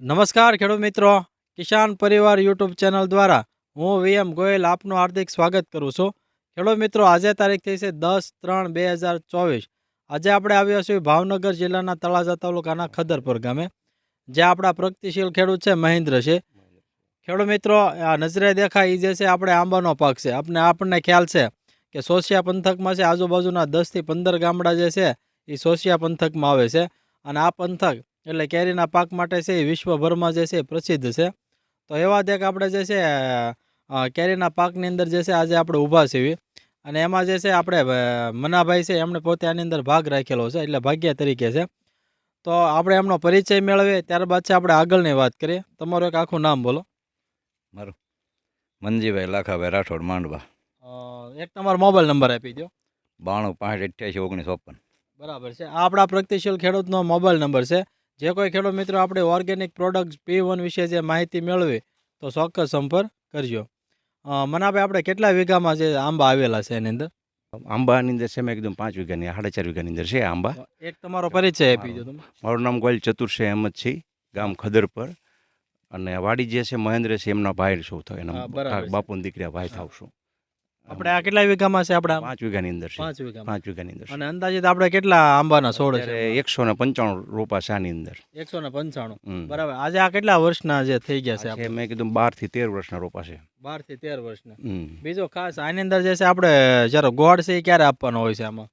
નમસ્કાર ખેડૂત મિત્રો. કિસાન પરિવાર યુટ્યુબ ચેનલ દ્વારા હું વીએમ ગોયલ આપનું હાર્દિક સ્વાગત કરું છું. ખેડૂત મિત્રો, આજે તારીખ થઈ છે દસ ત્રણ બે હજાર ચોવીસ. આજે આપણે આવ્યા છીએ ભાવનગર જિલ્લાના તળાજા તાલુકાના ખદરપુર ગામે જે આપણા પ્રગતિશીલ ખેડૂત છે મહેન્દ્ર છે. ખેડૂત મિત્રો, આ નજરે દેખાય એ જે છે આપણે આંબાનો પાક છે. આપણે આપણને ખ્યાલ છે કે સોસિયા પંથકમાં છે, આજુબાજુના દસથી પંદર ગામડા જે છે એ સોસિયા પંથકમાં આવે છે. અને આ પંથક એટલે કેરીના પાક માટે છે એ વિશ્વભરમાં જે છે એ પ્રસિદ્ધ છે. તો એવા જ એક આપણે જે છે કેરીના પાકની અંદર જે છે આજે આપણે ઊભા છીએ. અને એમાં જે છે આપણે મનાભાઈ છે એમણે પોતે આની અંદર ભાગ રાખેલો છે એટલે ભાગ્ય તરીકે છે. તો આપણે એમનો પરિચય મેળવીએ ત્યારબાદ છે આપણે આગળની વાત કરીએ. તમારું એક આખું નામ બોલો. મારું. મનજીભાઈ લાખાભાઈ રાઠોડ માંડવા. એક તમારો મોબાઈલ નંબર આપી દો બાણું પાંચ અઠ્યાસી ઓગણીસ ઓપન. બરાબર છે. આ આપણા પ્રગતિશીલ ખેડૂતનો મોબાઈલ નંબર છે. જે કોઈ ખેડૂત મિત્રો આપણે ઓર્ગેનિક પ્રોડક્ટ પી વન વિશે જે માહિતી મેળવી તો ચોક્કસ સંપર્ક કરજો. મને મનાભાઈ આપણે કેટલા વીઘામાં જે આંબા આવેલા છે એની અંદર? આંબાની અંદર છે મેં એકદમ પાંચ વીઘાની સાડા ચાર વીઘાની અંદર છે આંબા. એક તમારો પરિચય આપી દો મારું નામ ગોયલ ચતુર્સે અહેમદ છે ગામ ખદર પર અને વાડી જે છે મહેન્દ્ર છે એમના ભાઈ શું થયો એના બાપુ છે. દીકરા ભાઈ થાવ છું. આપણે આ કેટલા વીઘામાં છે આપણા? પાંચ વીઘાની અંદર છે. પાંચ વીઘા પાંચ વીઘાની અંદર છે. અને અંદાજિત આપણે કેટલા આંબાના છોડ છે? એકસો ને પંચાણું રૂપા આની અંદર. એકસો ને પંચાણું. બરાબર. આજે આ કેટલા વર્ષના જે થઈ ગયા છે છે મેં કીધું બારથી તેર વર્ષના રોપા છે. બારથી તેર વર્ષના. બીજો ખાસ આની અંદર જે છે આપણે જ્યારે ગોળ છે એ ક્યારે આપવાનો હોય છે આમાં?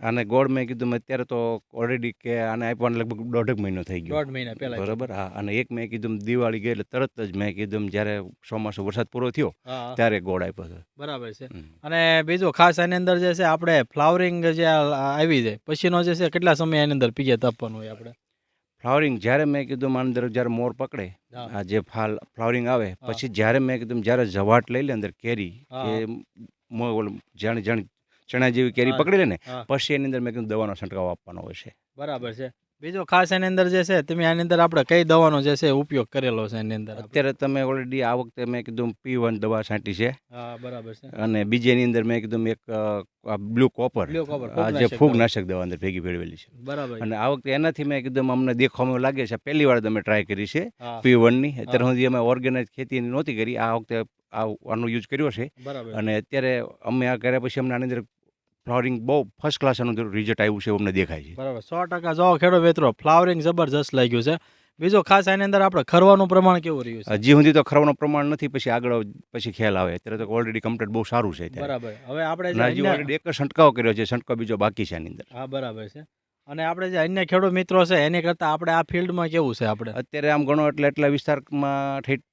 આને ગોળ મેં કીધું મેં અત્યારે તો ઓલરેડી કે આને આપવાનો લગભગ દોઢેક મહિનો થઈ ગયો. દોઢ મહિના પહેલા બરાબર? હા અને એક મેં કીધું દિવાળી ગઈ એટલે તરત જ મેં કીધું જ્યારે ચોમાસું વરસાદ પૂરો થયો ત્યારે ગોળ આપ્યો હતો બરાબર છે. અને બીજું ખાસ આની અંદર જે છે આપણે ફ્લાવરિંગ જે આવી જાય પછીનો જે છે કેટલા સમય આની અંદર પિયત આપવાનું હોય આપણે? ફ્લાવરિંગ જ્યારે મેં કીધું માની અંદર જ્યારે મોર પકડે આ જે ફાલ ફ્લાવરિંગ આવે પછી જ્યારે મેં કીધું જ્યારે જવાટ લઈ લે અંદર કેરી કે મો ઓલું જાણે જાણે ચણા જેવી કેરી પકડી લે ને પછી એની અંદર મેં કીધું દવાનો છંટકાવ આપવાનો હોય છે. બરાબર છે. બીજો ખાસ એની અંદર જે છે તમે આની અંદર આપણે કઈ દવાનો જે છે ઉપયોગ કરેલો છે એની અંદર? અત્યારે તમે ઓલરેડી આ વખતે મેં કીધું પી વન દવા છાંટી છે. બરાબર છે. અને બીજેની અંદર મેં કીધું એક બ્લુ કોપર જે ફૂગનાશક દવા અંદર ભેગી ભેળવેલી છે. બરાબર. અને આ વખતે એનાથી મેં કીધું અમને દેખવામાં લાગે છે પહેલી વાર તમે ટ્રાય કરી છે પી વનની અત્યાર સુધી અમે ઓર્ગેનાઇઝ ખેતી નહોતી કરી આ વખતે આનો યુઝ કર્યો છે. અને અત્યારે અમે આ કર્યા પછી અમને આની અંદર ફ્લાવરિંગ બહુ ફર્સ્ટ ક્લાસ આનું રિઝલ્ટ આવ્યું છે એવું અમને દેખાય છે. બરાબર સો ટકા જો ખેડો મિત્રો ફ્લાવરિંગ જબરજસ્ત લાગ્યું છે. બીજો ખાસ એની અંદર આપણે ખરવાનું પ્રમાણ કેવું રહ્યું છે? હજી સુધી તો ખરવાનું પ્રમાણ નથી પછી આગળ પછી ખ્યાલ આવે. અત્યારે તો ઓલરેડી કમ્પ્લીટ બહુ સારું છે બરાબર. હવે આપણે હજી ઓલરેડી એક છંટકાવ કર્યો છે છંટકાવ બીજો બાકી છે એની અંદર. હા બરાબર છે. અને આપણે જે અન્ય ખેડૂત મિત્રો છે એની કરતાં આપણે આ ફિલ્ડમાં કેવું છે આપણે? અત્યારે આમ ગણો એટલે એટલા વિસ્તારમાં ઠેઠ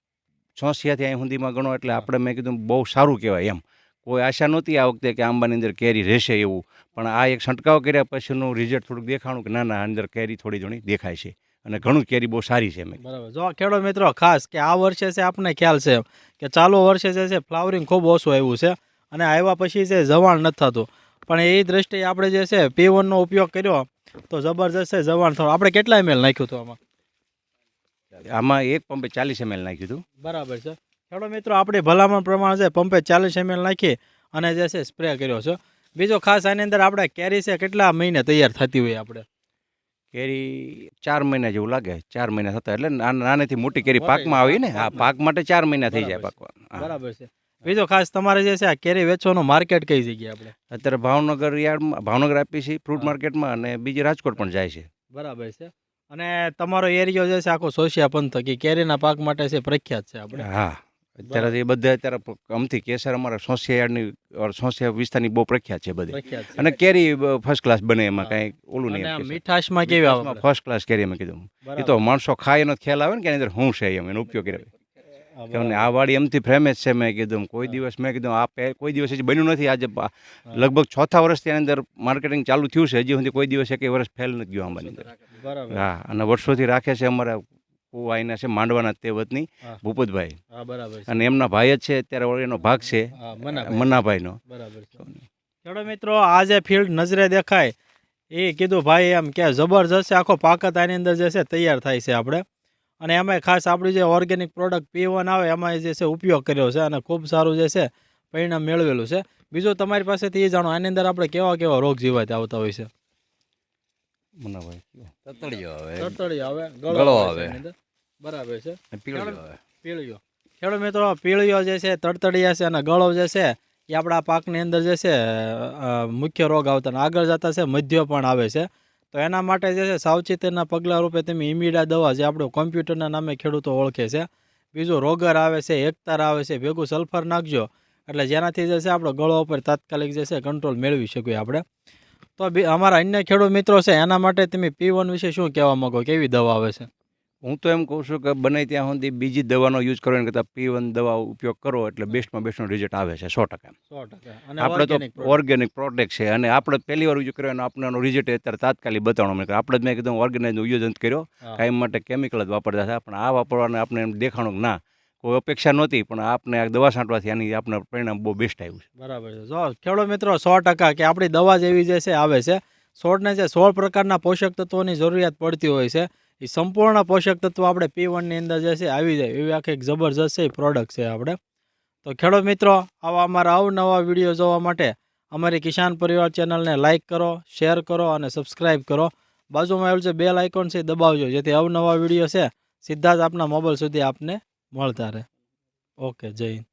છોસિયાથી અહીં સુધીમાં ગણો એટલે આપણે મેં કીધું બહુ સારું કહેવાય એમ. કોઈ આશા નહોતી આ વખતે કે આંબાની અંદર કેરી રહેશે એવું. પણ આ એક છંટકાવ કર્યા પછીનું રિઝલ્ટ થોડુંક દેખાણું કે ના ના અંદર કેરી થોડી ઘણી દેખાય છે. અને ઘણું કેરી બહુ સારી છે બરાબર. જો ખેડૂત મિત્રો ખાસ કે આ વર્ષે છે આપણને ખ્યાલ છે કે ચાલુ વર્ષે જે છે ફ્લાવરિંગ ખૂબ ઓછું આવ્યું છે અને આવ્યા પછી છે જવાણ નથી થતું. પણ એ દ્રષ્ટિએ આપણે જે છે પી વનનો ઉપયોગ કર્યો તો જબરજસ્ત છે જવાણ થયું આપણે કેટલા એમએલ નાખ્યું હતું આમાં? આમાં એક પંપે ચાલીસ એમએલ નાખ્યું હતું. બરાબર છે. ખેડૂત મિત્રો આપણી ભલામણ પ્રમાણે છે પંપે ચાલીસ એમએલ નાખી અને જે છે સ્પ્રે કર્યો છે. બીજો ખાસ આની અંદર આપણે કેરી છે કેટલા મહિને તૈયાર થતી હોય આપણે? કેરી ચાર મહિના જેવું લાગે ચાર મહિના થતા એટલે નાના- નાનેથી મોટી કેરી પાકમાં આવી ને હા પાક માટે ચાર મહિના થઈ જાય પાકવા બરાબર છે. બીજો ખાસ તમારે જે છે આ કેરી વેચવાનું માર્કેટ કઈ જગ્યાએ આપણે? અત્યારે ભાવનગર યાર્ડમાં ભાવનગર આપી છે ફ્રૂટ માર્કેટમાં અને બીજી રાજકોટ પણ જાય છે. બરાબર છે. અને તમારો એરિયો જે છે આખો સોશિયા પંથક એ કેરીના પાક માટે છે પ્રખ્યાત છે આપણે. હા. અત્યારે એ બધા અત્યારે અમથી કેસર અમારા સોસિયા યાર્ડની ઓર સોસિયા વિસ્તારની બહુ પ્રખ્યાત છે બધી. અને કેરી ફર્સ્ટ ક્લાસ બને એમાં. કાંઈ ઓલું નહીં મીઠાશમાં કેવી આવે ફર્સ્ટ ક્લાસ કેરી અમે કીધું. એ તો માણસો ખાય એનો ખ્યાલ આવે ને કે એની અંદર હું છે એમ એનો ઉપયોગ કરે. હા, કે આ વાડી એમથી ફેમસ છે મેં કીધું કોઈ દિવસ મેં કીધું આ પે- કોઈ દિવસ હજી બન્યું નથી આજે લગભગ ચોથા વર્ષથી એની અંદર માર્કેટિંગ ચાલુ થયું છે હજી સુધી કોઈ દિવસ એક વર્ષ ફેલ નથી ગયો આંબાની અંદર. હા અને વર્ષોથી રાખે છે અમારા કુવા અહીંના છે માંડવાના તે વતની હા. ભૂપતભાઈ. અને એમના ભાઈ જ છે અત્યારે એનો ભાગ છે. મન્નાભાઈનો. બરાબર ચડો મિત્રો આ જે ફિલ્ડ નજરે દેખાય એ કીધું ભાઈ એમ કે જબરજસ્ત છે આખો પાકત આની અંદર જે છે તૈયાર થાય છે આપણે. અને એમાં ખાસ આપણી જે ઓર્ગેનિક પ્રોડક્ટ પી વન આવે એમાં જે છે ઉપયોગ કર્યો છે અને ખૂબ સારું જે છે પરિણામ મેળવેલું છે. બીજું તમારી પાસેથી એ જાણો આની અંદર આપણે કેવા કેવા રોગ જીવાત આવતા હોય છે. મન્નાભાઈ તતડિયો આવે. તડતડી આવે. ગળો આવે. બરાબર છે. અને આવે. ખેડૂત મિત્રો પીળીઓ જે છે તડતડિયા છે અને ગળો જે છે એ આપણા પાકની અંદર જે છે મુખ્ય રોગ આવતા અને આગળ જતા છે મધ્ય પણ આવે છે. તો એના માટે જે છે સાવચેતીના પગલાં રૂપે તમે ઇમીડા દવા જે આપણું કોમ્પ્યુટરના નામે ખેડૂતો ઓળખે છે. બીજું રોગર આવે છે એકતાર આવે છે ભેગું સલ્ફર નાખજો. એટલે જેનાથી જે છે આપણો ગળો ઉપર તાત્કાલિક જે છે કંટ્રોલ મેળવી શકીએ આપણે. તો અમારા અન્ય ખેડૂત મિત્રો છે એના માટે તમે પી વન વિશે શું કહેવા માંગો? કેવી દવા આવે છે? હું તો એમ કહું છું કે બને ત્યાં સુધી બીજી દવાનો યુઝ કરવાની કરતાં પી વન દવા ઉપયોગ કરો એટલે બેસ્ટમાં બેસ્ટનું રિઝલ્ટ આવે છે સો ટકા. સો ટકા. આપણે તો ઓર્ગેનિક પ્રોડક્ટ છે અને આપણે પહેલી વાર યુઝ કર્યો અને આપણે એનો રિઝલ્ટ અત્યારે તાત્કાલિક બતાવવાનો મને આપણે જ મેં કીધું ઓર્ગેનાઇઝનો યુઝ કર્યો. કાંઈ માટે કેમિકલ જ વાપરતા હતા પણ આ વાપરવાને આપણે એમ દેખાણું કે ના કોઈ અપેક્ષા નહોતી, પણ આપને આ દવા છાંટવાથી આની આપણને પરિણામ બહુ બેસ્ટ આવ્યું છે. બરાબર છે. જો ખેડૂત મિત્રો, સો ટકા કે આપણી દવા જેવી જે છે, આવે છે. છોડને જે સોળ પ્રકારના પોષક તત્વોની જરૂરિયાત પડતી હોય છે, એ સંપૂર્ણ પોષક તત્વો આપણે પી વનની અંદર જે છે, આવી જાય. એવી આખી એક જબરજસ્ત છે પ્રોડક્ટ છે આપણે. તો ખેડૂત મિત્રો, આવા અમારા અવનવા વીડિયો જોવા માટે અમારી કિસાન પરિવાર ચેનલને લાઇક કરો શેર કરો અને સબસ્ક્રાઈબ કરો. બાજુમાં આવેલું છે બેલ આઇકોન છે દબાવજો. જેથી અવનવા વીડિયો છે, સીધા જ આપના મોબાઈલ સુધી આપને મળતા રહે. ઓકે જય હિન્દ.